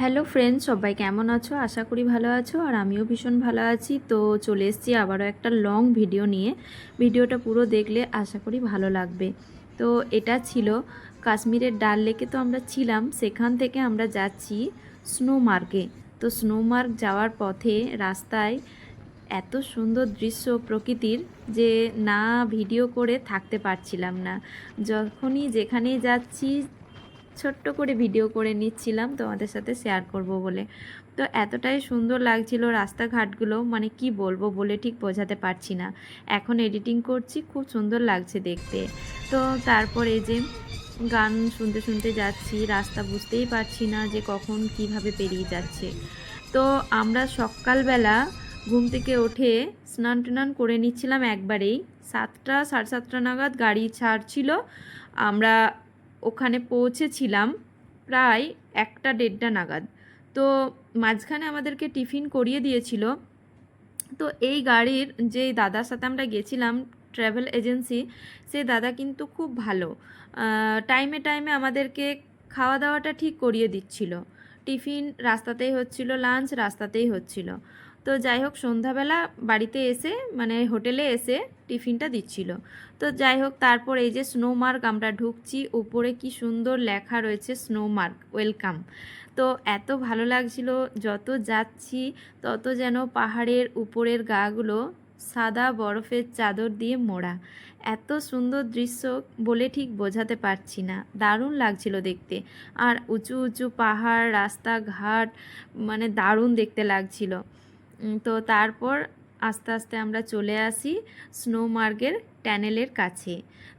Hello friends সবাই কেমন আছো? আশা করি ভালো আছো আর আমিও ভীষণ ভালো আছি। তো চলে এসেছি আবারও একটা লং ভিডিও নিয়ে। ভিডিওটা পুরো দেখলে আশা করি ভালো লাগবে। তো এটা ছিল কাশ্মীরের ডাল লেকে তো আমরা ছিলাম। সেখান থেকে আমরা যাচ্ছি স্নোমার্গে তো স্নোমার্গ যাওয়ার পথে রাস্তায় এত সুন্দর দৃশ্য প্রকৃতির যে না ভিডিও করে থাকতে পারছিলাম না। যখনই যেখানেই যাচ্ছি ছোট্ট করে ভিডিও করে নিচ্ছিলাম তোমাদের সাথে শেয়ার করব বলে। তো এতটাই সুন্দর লাগছিল রাস্তাঘাটগুলো মানে কি বলব বলে ঠিক বোঝাতে পারছি না। এখন এডিটিং করছি, খুব সুন্দর লাগছে দেখতে। তো তারপর এই যে গান শুনতে শুনতে যাচ্ছি, রাস্তা বুঝতেই পারছি না যে কখন কীভাবে পেরিয়ে যাচ্ছে। তো আমরা সকালবেলা ঘুম থেকে উঠে স্নান টান করে নিচ্ছিলাম একবারেই। সাতটা, সাড়ে সাতটা নাগাদ গাড়ি ছাড়ছিল। আমরা ওখানে পৌঁছেছিলাম প্রায় একটা দেড়টা নাগাদ। তো মাঝখানে আমাদেরকে টিফিন করিয়ে দিয়েছিল। তো এই গাড়ির যে দাদার সাথে আমরা গেছিলাম ট্রাভেল এজেন্সি সেই দাদা কিন্তু খুব ভালো। টাইমে টাইমে আমাদেরকে খাওয়া দাওয়াটা ঠিক করিয়ে দিচ্ছিল। টিফিন রাস্তাতেই হচ্ছিল, লাঞ্চ রাস্তাতেই হচ্ছিল। তো যাই হোক, সন্ধ্যাবেলা বাড়িতে এসে মানে হোটেলে এসে টিফিনটা দিচ্ছিল। তো যাই হোক, তারপর এই যে স্নোমার্ক আমরা ঢুকছি, উপরে কি সুন্দর লেখা রয়েছে স্নোমার্ক ওয়েলকাম তো এত ভালো লাগছিল, যত যাচ্ছি, তত যেন পাহাড়ের উপরের গাগুলো সাদা বরফের চাদর দিয়ে মোড়া। এত সুন্দর দৃশ্য বলে ঠিক বোঝাতে পারছি না, দারুণ লাগছিল দেখতে। আর উঁচু উঁচু পাহাড়, রাস্তাঘাট মানে দারুণ দেখতে লাগছিল। তো তারপর আস্তে আস্তে আমরা চলে আসি স্নোমার্গের ট্যানেলের কাছে।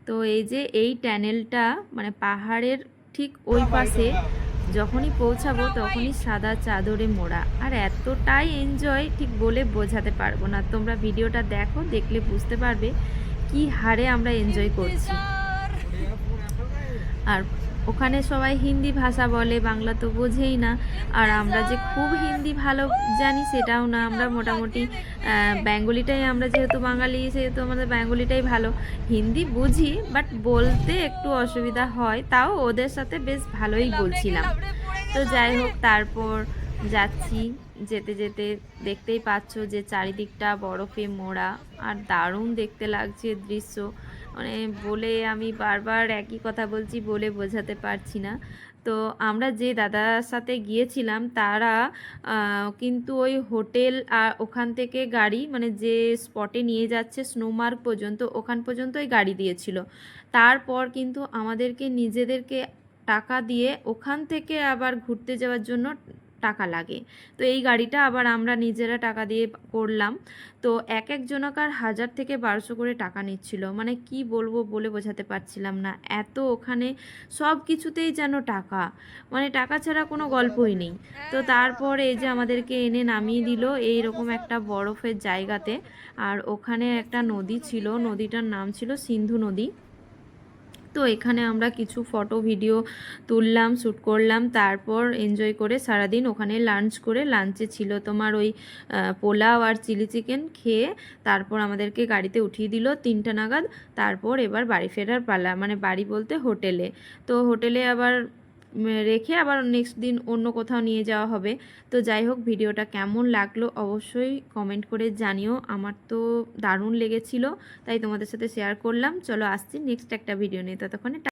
তো এই যে এই ট্যানেলটা মানে পাহাড়ের ঠিক ওই পাশে যখনই পৌঁছাবো তখনই সাদা চাদরে মোড়া। আর এতটাই এনজয় ঠিক বলে বোঝাতে পারব না। তোমরা ভিডিওটা দেখো, দেখলে বুঝতে পারবে কি হারে আমরা এনজয় করছি। আর ওখানে সবাই হিন্দি ভাষা বলে, বাংলা তো বোঝেই না। আর আমরা যে খুব হিন্দি ভালো জানি সেটাও না। আমরা মোটামুটি বেঙ্গলিটাই আমরা যেহেতু বাঙালি, সেহেতু আমাদের বেঙ্গলিটাই ভালো। হিন্দি বুঝি বাট বলতে একটু অসুবিধা হয়। তাও ওদের সাথে বেশ ভালোই বলছিলাম। তো যাই হোক, তারপর যাচ্ছি। যেতে যেতে দেখতেই পাচ্ছ যে চারিদিকটা বরফে মোড়া। আর দারুণ দেখতে লাগছে দৃশ্য। মানে বলে আমি বারবার একই কথা বলছি বলে বোঝাতে পারছি না। তো আমরা যে দাদার সাথে গিয়েছিলাম, তারা কিন্তু ওই হোটেল আর ওখান থেকে গাড়ি মানে যে স্পটে নিয়ে যাচ্ছে স্নোমার্ক পর্যন্ত, ওখান পর্যন্তই গাড়ি দিয়েছিল। তারপর কিন্তু আমাদেরকে নিজেদেরকে টাকা দিয়ে ওখান থেকে আবার ঘুরতে যাওয়ার জন্য টাকা লাগে। তো এই গাড়িটা আবার আমরা নিজেরা টাকা দিয়ে করলাম। তো এক এক জনকার হাজার থেকে বারোশো করে টাকা নিচ্ছিল। মানে কি বলব বলে বোঝাতে পারছিলাম না। এত ওখানে সব কিছুতেই যেন টাকা। মানে টাকা ছাড়া কোনো গল্পই নেই। তো তারপর এই যে আমাদেরকে এনে নামিয়ে দিল এই রকম একটা বরফের জায়গাতে। আর ওখানে একটা নদী ছিল। নদীটার নাম ছিল সিন্ধু নদী। তো এখানে আমরা কিছু ফটো ভিডিও তুললাম শ্যুট করলাম। তারপর এনজয় করে সারাদিন ওখানে লাঞ্চ করে লাঞ্চে ছিল তোমার ওই পোলাও আর চিলি চিকেন খেয়ে তারপর আমাদেরকে গাড়িতে উঠিয়ে দিল তিনটা নাগাদ। তারপর এবার বাড়ি ফেরার পালা মানে বাড়ি বলতে হোটেলে তো হোটেলে আবার রেখে আবার নেক্সট দিন অন্য কোথাও নিয়ে যাওয়া হবে। তো যাই হোক, ভিডিওটা কেমন লাগল অবশ্যই কমেন্ট করে জানিও। আমার তো দারুণ লেগেছিল, তাই তোমাদের সাথে শেয়ার করলাম। চলো আসছি নেক্সট একটা ভিডিও নিয়ে। ততক্ষণে